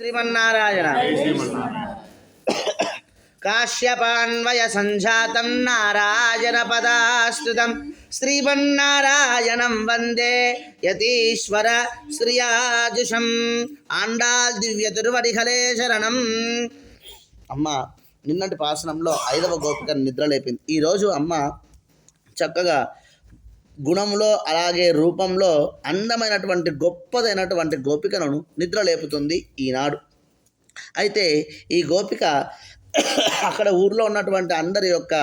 శ్రీమన్నారాయణ కాశ్యపాన్వయ సంజాతం నారాయణ పదాశ్రుతం శ్రీమన్నారాయణం వందే యతీశ్వర శ్రియాజుషం ఆండాల్ దివ్య తిరువడిహలే శరణం అమ్మ నిన్నటి పాసనంలో ఐదవ గోపిక నిద్ర లేపింది ఈరోజు అమ్మ చక్కగా గుణంలో అలాగే రూపంలో అందమైనటువంటి గొప్పదైనటువంటి గోపికను నిద్ర లేపుతుంది ఈనాడు. అయితే ఈ గోపిక అక్కడ ఊర్లో ఉన్నటువంటి అందరి యొక్క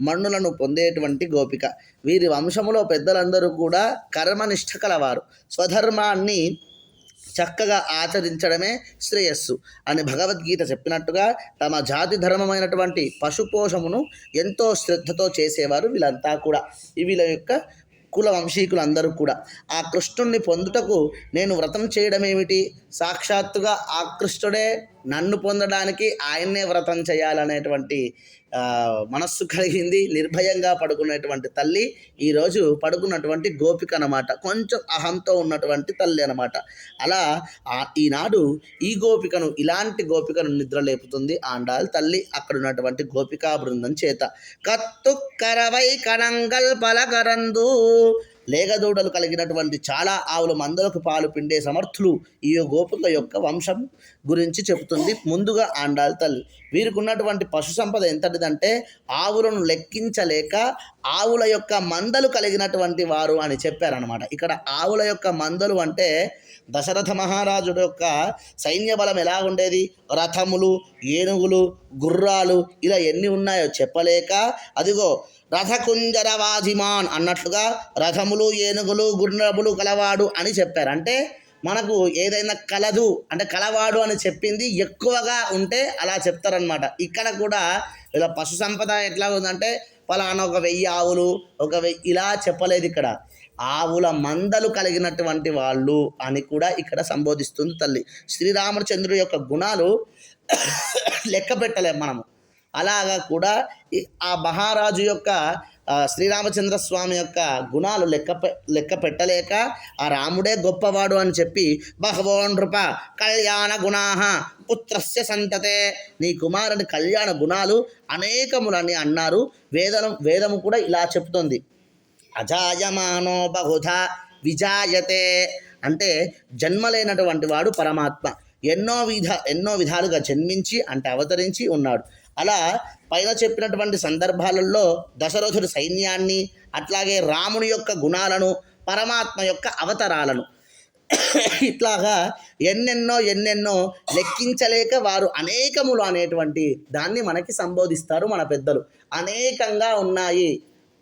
మన్నులను పొందేటువంటి గోపిక. వీరి వంశములో పెద్దలందరూ కూడా కర్మనిష్ట కలవారు. స్వధర్మాన్ని చక్కగా ఆచరించడమే శ్రేయస్సు అని భగవద్గీత చెప్పినట్టుగా తమ జాతి ధర్మమైనటువంటి పశుపోషమును ఎంతో శ్రద్ధతో చేసేవారు వీళ్ళంతా కూడా. వీళ్ళ యొక్క కుల వంశీకులు అందరూ కూడా. ఆ కృష్ణుణ్ణి పొందుటకు నేను వ్రతం చేయడమేమిటి? సాక్షాత్తుగా ఆకృష్టుడే నన్ను పొందడానికి ఆయన్నే వ్రతం చేయాలనేటువంటి మనస్సు కలిగింది నిర్భయంగా పడుకునేటువంటి తల్లి ఈరోజు పడుకున్నటువంటి గోపిక అనమాట కొంచెం అహంతో ఉన్నటువంటి తల్లి అనమాట అలా ఆ- ఈనాడు ఈ గోపికను ఇలాంటి గోపికను నిద్ర లేపుతుంది ఆండాల్ తల్లి. అక్కడ ఉన్నటువంటి గోపికా బృందం చేత. కత్తు కరవై కణంగల్ పలకరందు లేగదూడలు కలిగినటువంటి చాలా ఆవుల మందలకు పాలు పిండే సమర్థులు ఈ గోపిక యొక్క వంశం గురించి చెబుతుంది. ముందుగా ఆండాల్ తల్లి. వీరికి ఉన్నటువంటి పశు సంపద ఎంతటిదంటే ఆవులను లెక్కించలేక ఆవుల యొక్క మందలు కలిగినటువంటి వారు అని చెప్పారనమాట ఇక్కడ ఆవుల యొక్క మందలు అంటే దశరథ మహారాజుడు యొక్క సైన్య బలం ఎలా ఉండేది? రథములు ఏనుగులు గుర్రాలు ఇలా ఎన్ని ఉన్నాయో చెప్పలేక అదిగో రథకుంజరవాజిమాన్ అన్నట్లుగా రథములు ఏనుగులు గుర్రములు కలవాడు అని చెప్పారు. అంటే మనకు ఏదైనా కలదు అంటే కలవాడు అని చెప్పింది ఎక్కువగా ఉంటే అలా చెప్తారనమాట ఇక్కడ కూడా ఇలా పశు సంపద ఎట్లా ఉందంటే ఫలానా ఒక వెయ్యి ఆవులు ఒక వెయ్యి ఇలా చెప్పలేదు ఇక్కడ. ఆవుల మందలు కలిగినటువంటి వాళ్ళు అని కూడా ఇక్కడ సంబోధిస్తుంది తల్లి. శ్రీరామచంద్రుడి యొక్క గుణాలు లెక్క పెట్టలేము మనము. అలాగా కూడా ఆ మహారాజు యొక్క శ్రీరామచంద్ర స్వామి యొక్క గుణాలు లెక్క లెక్క పెట్టలేక ఆ రాముడే గొప్పవాడు అని చెప్పి బహవో నృప కళ్యాణ గుణాహ పుత్రస్య సంతతే నీ కుమారుని కళ్యాణ గుణాలు అనేకములని అన్నారు. వేదం వేదము కూడా ఇలా చెప్తుంది. అజాయమానో బహుధ విజాయతే. అంటే జన్మలేనటువంటి వాడు పరమాత్మ. ఎన్నో విధ ఎన్నో విధాలుగా జన్మించి అంటే అవతరించి ఉన్నాడు. అలా పైన చెప్పినటువంటి సందర్భాలలో దశరథుడి సైన్యాన్ని అట్లాగే రాముని యొక్క గుణాలను పరమాత్మ యొక్క అవతరాలను ఇట్లాగా ఎన్నెన్నో ఎన్నెన్నో లెక్కించలేక వారు అనేకములు అనేటువంటి దాన్ని మనకి సంబోధిస్తారు మన పెద్దలు. అనేకంగా ఉన్నాయి.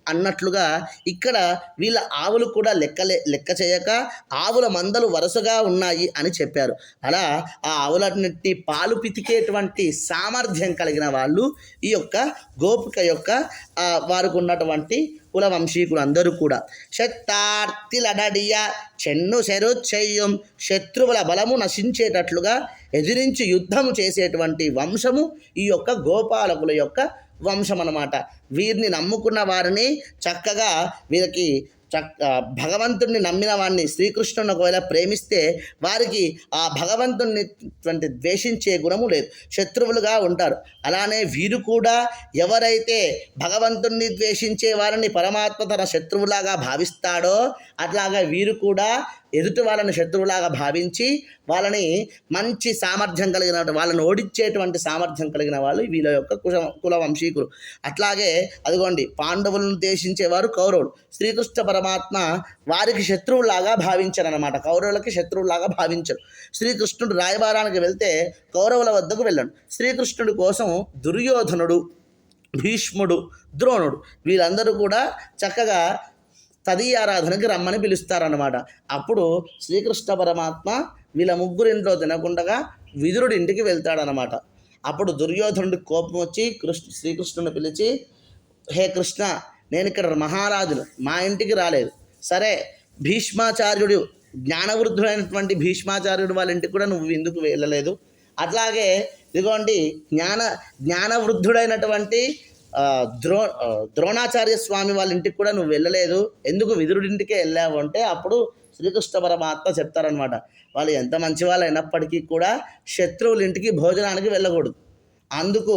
అన్నట్లుగా ఇక్కడ వీళ్ళ ఆవులు కూడా లెక్కలే లెక్క చేయక ఆవుల మందలు వరుసగా ఉన్నాయి అని చెప్పారు. అలా ఆ ఆవులన్నిటి పాలు పితికేటువంటి సామర్థ్యం కలిగిన వాళ్ళు ఈ యొక్క గోపిక యొక్క వారికి ఉన్నటువంటి కుల వంశీకులు అందరూ కూడా శక్తార్తిలడడియ చెన్ను శరు చెయ్యం శత్రువుల బలము నశించేటట్లుగా ఎదిరించి యుద్ధము చేసేటువంటి వంశము ఈ యొక్క గోపాలకుల యొక్క వంశం అనమాట వీరిని నమ్ముకున్న వారిని చక్కగా వీరికి చక్క భగవంతుణ్ణి నమ్మిన వారిని శ్రీకృష్ణుని ఒకవేళ ప్రేమిస్తే వారికి ఆ భగవంతుణ్ణి వంటి ద్వేషించే గుణము లేదు. శత్రువులుగా ఉంటారు. అలానే వీరు కూడా ఎవరైతే భగవంతుణ్ణి ద్వేషించే వారిని పరమాత్మ తన శత్రువులాగా భావిస్తాడో అట్లాగా వీరు కూడా ఎదుటి వాళ్ళని శత్రువులాగా భావించి వాళ్ళని మంచి సామర్థ్యం కలిగిన వాళ్ళని ఓడించేటువంటి సామర్థ్యం కలిగిన వాళ్ళు వీళ్ళ యొక్క కుల కుల వంశీకులు. అట్లాగే అదిగోండి పాండవులను దేశించేవారు కౌరవులు. శ్రీకృష్ణ పరమాత్మ వారికి శత్రువులాగా భావించారు అనమాట కౌరవులకి శత్రువులాగా భావించరు. శ్రీకృష్ణుడు రాయబారానికి వెళ్తే కౌరవుల వద్దకు వెళ్ళాడు. శ్రీకృష్ణుడి కోసం దుర్యోధనుడు భీష్ముడు ద్రోణుడు వీళ్ళందరూ కూడా చక్కగా తదీయారాధనకి రమ్మని పిలుస్తారనమాట అప్పుడు శ్రీకృష్ణ పరమాత్మ వీళ్ళ ముగ్గురింట్లో తినకుండగా తినకుండా విదురుడి ఇంటికి వెళ్తాడనమాట అప్పుడు దుర్యోధనుడికి కోపం వచ్చి కృష్ణ శ్రీకృష్ణుని పిలిచి హే కృష్ణ నేను ఇక్కడ మహారాజును మా ఇంటికి రాలేదు. సరే భీష్మాచార్యుడు జ్ఞానవృద్ధుడైనటువంటి భీష్మాచార్యుడు వాళ్ళ ఇంటికి కూడా నువ్వు ఎందుకు వెళ్ళలేదు? అట్లాగే ఇదిగోండి జ్ఞాన జ్ఞానవృద్ధుడైనటువంటి ద్రో ద్రోణాచార్య స్వామి వాళ్ళ ఇంటికి కూడా నువ్వు వెళ్ళలేదు. ఎందుకు విదురుడింటికే వెళ్ళావు అంటే అప్పుడు శ్రీకృష్ణ పరమాత్మ చెప్తారనమాట వాళ్ళు ఎంత మంచి వాళ్ళు అయినప్పటికీ కూడా శత్రువుల ఇంటికి భోజనానికి వెళ్ళకూడదు. అందుకు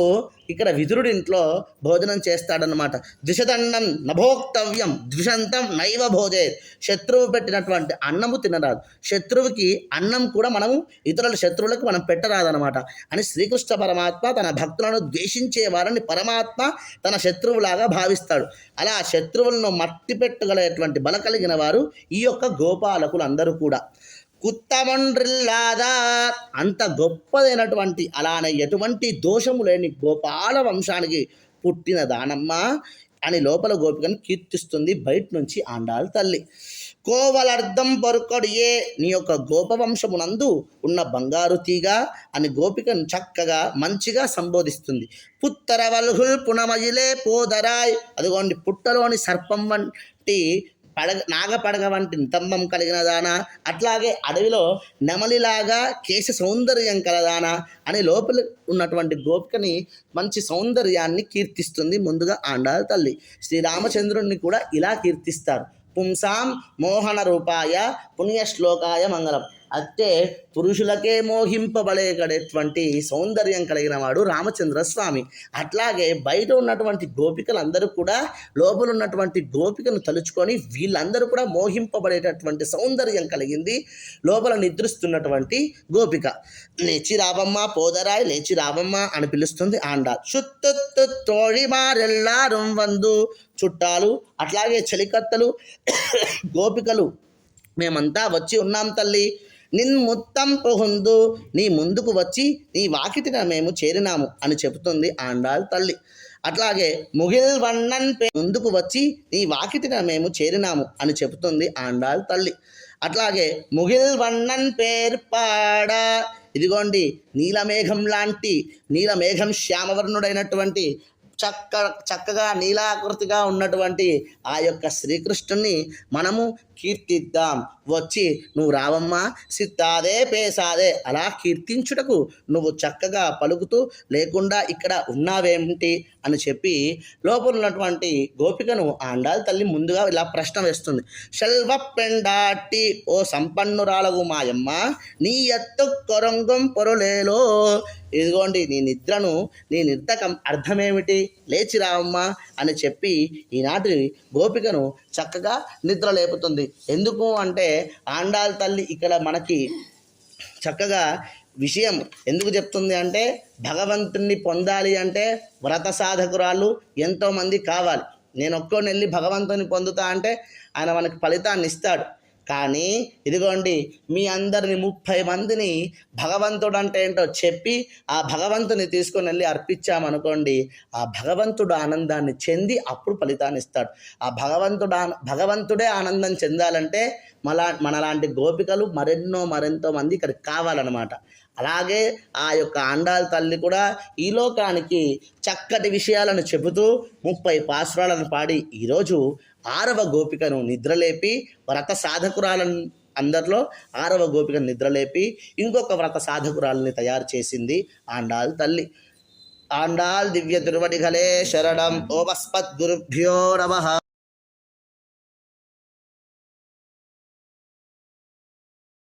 ఇక్కడ విదురుడి ఇంట్లో భోజనం చేస్తాడనమాట ద్విషదండం నభోక్తవ్యం ద్విషంతం నైవ భోజే శత్రువు పెట్టినటువంటి అన్నము తినరాదు. శత్రువుకి అన్నం కూడా మనము ఇతరుల శత్రువులకు మనం పెట్టరాదనమాట అని శ్రీకృష్ణ పరమాత్మ తన భక్తులను ద్వేషించే వారిని పరమాత్మ తన శత్రువులాగా భావిస్తాడు. అలా శత్రువులను మట్టి పెట్టగలేటువంటి బల కలిగిన వారు ఈ యొక్క గోపాలకులు అందరూ కూడా. కుత్తమండ్రిల్లాదా. అంత గొప్పదైనటువంటి అలానే ఎటువంటి దోషము లేని గోపాల వంశానికి పుట్టిన దానమ్మ అని లోపల గోపికను కీర్తిస్తుంది బయట నుంచి ఆండాల తల్లి. కోవలర్థం పొరుకొడియే నీ యొక్క గోపవంశమునందు ఉన్న బంగారు తీగ అని గోపికను చక్కగా మంచిగా సంబోధిస్తుంది. పుత్తర వల్హుల్ పునమయిలే పోదరాయ్. అదిగోండి పుట్టలోని సర్పం వంటి పడగ నాగపడగ వంటి నితంబం కలిగిన దానా అట్లాగే అడవిలో నెమలిలాగా కేశ సౌందర్యం కలదానా అని లోపల ఉన్నటువంటి గోపికని మంచి సౌందర్యాన్ని కీర్తిస్తుంది ముందుగా ఆండాల తల్లి. శ్రీరామచంద్రుణ్ణి కూడా ఇలా కీర్తిస్తారు. పుంసాం మోహన రూపాయ పుణ్యశ్లోకాయ మంగళం. అంటే పురుషులకే మోహింపబడేటువంటి సౌందర్యం కలిగిన వాడు రామచంద్ర స్వామి. అట్లాగే బయట ఉన్నటువంటి గోపికలందరూ కూడా లోపల ఉన్నటువంటి గోపికను తలుచుకొని వీళ్ళందరూ కూడా మోహింపబడేటటువంటి సౌందర్యం కలిగింది. లోపల నిద్రిస్తున్నటువంటి గోపిక. లేచి రావమ్మ పోదరాయ్ లేచి రావమ్మ అని పిలుస్తుంది ఆండా. చుత్తు తోడిమారెల్లారం వందు చుట్టాలు అట్లాగే చలికత్తలు గోపికలు మేమంతా వచ్చి ఉన్నాం తల్లి. నిన్ ముత్తం పుహుందు నీ ముందుకు వచ్చి నీ వాకిటిన మేము చేరినాము అని చెబుతుంది ఆండాల్ తల్లి. అట్లాగే ముగిల్ వన్నన్ పే ముందుకు వచ్చి నీ వాకిటిన మేము చేరినాము అని చెబుతుంది ఆండాల్ తల్లి. అట్లాగే ముగిల్ వన్నన్ పేర్పాడా ఇదిగోండి నీలమేఘం లాంటి నీలమేఘం శ్యామవర్ణుడైనటువంటి చక్క చక్కగా నీలాకృతిగా ఉన్నటువంటి ఆ యొక్క శ్రీకృష్ణుని మనము కీర్తిద్దాం. వచ్చి నువ్వు రావమ్మా సిత్తాదే పేసాదే అలా కీర్తించుటకు నువ్వు చక్కగా పలుకుతూ లేకుండా ఇక్కడ ఉన్నావేమిటి అని చెప్పి లోపల ఉన్నటువంటి గోపికను ఆండాల్ తల్లి ముందుగా ఇలా ప్రశ్న వేస్తుంది. శల్వ పెండాటి ఓ సంపన్నురాలగు మాయమ్మ నీ ఎత్తు కొరంగం పొరలేలో ఇదిగోండి నీ నిద్రను నీ నిర్తకం అర్థమేమిటి? లేచి రావమ్మా అని చెప్పి ఈనాటి గోపికను చక్కగా నిద్ర లేపుతుంది. ఎందుకు అంటే ఆండాల్ తల్లి ఇక్కడ మనకి చక్కగా విషయం ఎందుకు చెప్తుంది అంటే భగవంతుణ్ణి పొందాలి అంటే వ్రత సాధకురాలు ఎంతోమంది కావాలి. నేను ఒక్కడిని వెళ్ళి భగవంతుని పొందుతా అంటే ఆయన మనకి ఫలితాన్ని ఇస్తాడు. కానీ ఇదిగోండి మీ అందరిని ముప్పై మందిని భగవంతుడు అంటే ఏంటో చెప్పి ఆ భగవంతుని తీసుకుని వెళ్ళి అర్పించామనుకోండి ఆ భగవంతుడు ఆనందాన్ని చెంది అప్పుడు ఫలితాన్ని ఇస్తాడు. ఆ భగవంతుడు భగవంతుడే ఆనందం చెందాలంటే మలా మనలాంటి గోపికలు మరెన్నో మరెంతో మంది ఇక్కడికి కావాలన్నమాట. అలాగే ఆ యొక్క అండాల తల్లి కూడా ఈ లోకానికి చక్కటి విషయాలను చెబుతూ ముప్పై పాసురాలను పాడి ఈరోజు ఆరవ గోపికను నిద్రలేపి వ్రత సాధకురాలను అందరిలో ఆరవ గోపికను నిద్రలేపి ఇంకొక వ్రత సాధకురాలని తయారు చేసింది ఆండాల్ తల్లి. ఆండాల్ దివ్య తిరువడిగలే శరణం ఓమస్మద్గురుభ్యో నమ.